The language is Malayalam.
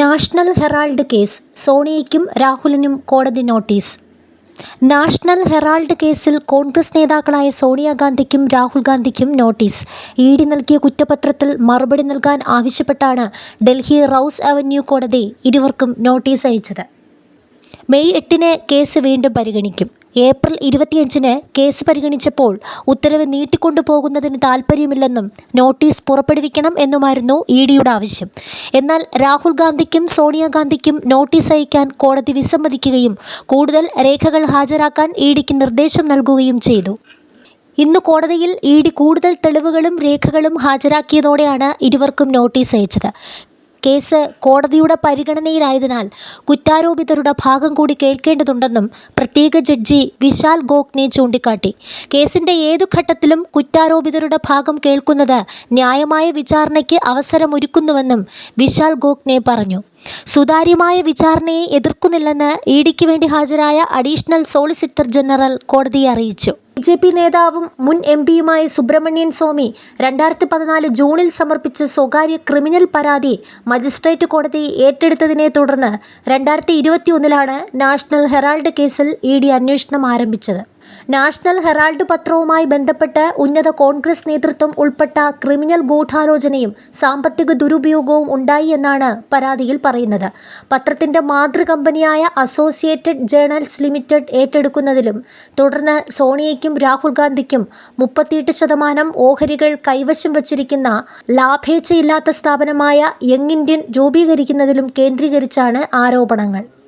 നാഷണൽ ഹെറാൾഡ് കേസ് സോണിയയ്ക്കും രാഹുലിനും കോടതി നോട്ടീസ്. നാഷണൽ ഹെറാൾഡ് കേസിൽ കോൺഗ്രസ് നേതാക്കളായ സോണിയാഗാന്ധിക്കും രാഹുൽ ഗാന്ധിക്കും നോട്ടീസ്. ഇ ഡി നൽകിയ കുറ്റപത്രത്തിൽ മറുപടി നൽകാൻ ആവശ്യപ്പെട്ടാണ് ഡൽഹി റൌസ് അവന്യൂ കോടതി ഇരുവർക്കും നോട്ടീസ് അയച്ചത്. മെയ് എട്ടിന് കേസ് വീണ്ടും പരിഗണിക്കും. ഏപ്രിൽ ഇരുപത്തിയഞ്ചിന് കേസ് പരിഗണിച്ചപ്പോൾ ഉത്തരവ് നീട്ടിക്കൊണ്ടുപോകുന്നതിന് താൽപ്പര്യമില്ലെന്നും നോട്ടീസ് പുറപ്പെടുവിക്കണം എന്നുമായിരുന്നു ഇ ഡിയുടെ ആവശ്യം. എന്നാൽ രാഹുൽ ഗാന്ധിക്കും സോണിയാഗാന്ധിക്കും നോട്ടീസ് അയക്കാൻ കോടതി വിസമ്മതിക്കുകയും കൂടുതൽ രേഖകൾ ഹാജരാക്കാൻ ഇ ഡിക്ക് നിർദ്ദേശം നൽകുകയും ചെയ്തു. ഇന്ന് കോടതിയിൽ ഇ ഡി കൂടുതൽ തെളിവുകളും രേഖകളും ഹാജരാക്കിയതോടെയാണ് ഇരുവർക്കും നോട്ടീസ് അയച്ചത്. കേസ് കോടതിയുടെ പരിഗണനയിലായതിനാൽ കുറ്റാരോപിതരുടെ ഭാഗം കൂടി കേൾക്കേണ്ടതുണ്ടെന്നും പ്രത്യേക ജഡ്ജി വിശാൽ ഗോഖ്നെ ചൂണ്ടിക്കാട്ടി. കേസിന്റെ ഏതു ഘട്ടത്തിലും കുറ്റാരോപിതരുടെ ഭാഗം കേൾക്കുന്നത് ന്യായമായ വിചാരണയ്ക്ക് അവസരമൊരുക്കുന്നുവെന്നും വിശാൽ ഗോഖ്നെ പറഞ്ഞു. സുതാര്യമായ വിചാരണയെ എതിർക്കുന്നില്ലെന്ന് ഇ ഡിക്ക് വേണ്ടി ഹാജരായ അഡീഷണൽ സോളിസിറ്റർ ജനറൽ കോടതിയെ അറിയിച്ചു. ബി ജെ പി നേതാവും മുൻ എം പിയുമായ സുബ്രഹ്മണ്യൻ സ്വാമി രണ്ടായിരത്തി പതിനാല് ജൂണിൽ സമർപ്പിച്ച സ്വകാര്യ ക്രിമിനൽ പരാതി മജിസ്ട്രേറ്റ് കോടതി ഏറ്റെടുത്തതിനെ തുടർന്ന് രണ്ടായിരത്തി ഇരുപത്തിയൊന്നിലാണ് നാഷണൽ ഹെറാൾഡ് കേസിൽ ഇ ഡി അന്വേഷണം ആരംഭിച്ചത്. നാഷണൽ ഹെറാൾഡ് പത്രവുമായി ബന്ധപ്പെട്ട് ഉന്നത കോൺഗ്രസ് നേതൃത്വം ഉൾപ്പെട്ട ക്രിമിനൽ ഗൂഢാലോചനയും സാമ്പത്തിക ദുരുപയോഗവും ഉണ്ടായി എന്നാണ് പരാതിയിൽ പറയുന്നത്. പത്രത്തിന്റെ മാതൃകമ്പനിയായ അസോസിയേറ്റഡ് ജേണൽസ് ലിമിറ്റഡ് ഏറ്റെടുക്കുന്നതിലും തുടർന്ന് സോണിയയ്ക്കും രാഹുൽ ഗാന്ധിക്കും മുപ്പത്തിയെട്ട് ശതമാനം ഓഹരികൾ കൈവശം വച്ചിരിക്കുന്ന ലാഭേച്ഛയില്ലാത്ത സ്ഥാപനമായ യങ് ഇന്ത്യൻ രൂപീകരിക്കുന്നതിലും കേന്ദ്രീകരിച്ചാണ് ആരോപണങ്ങൾ.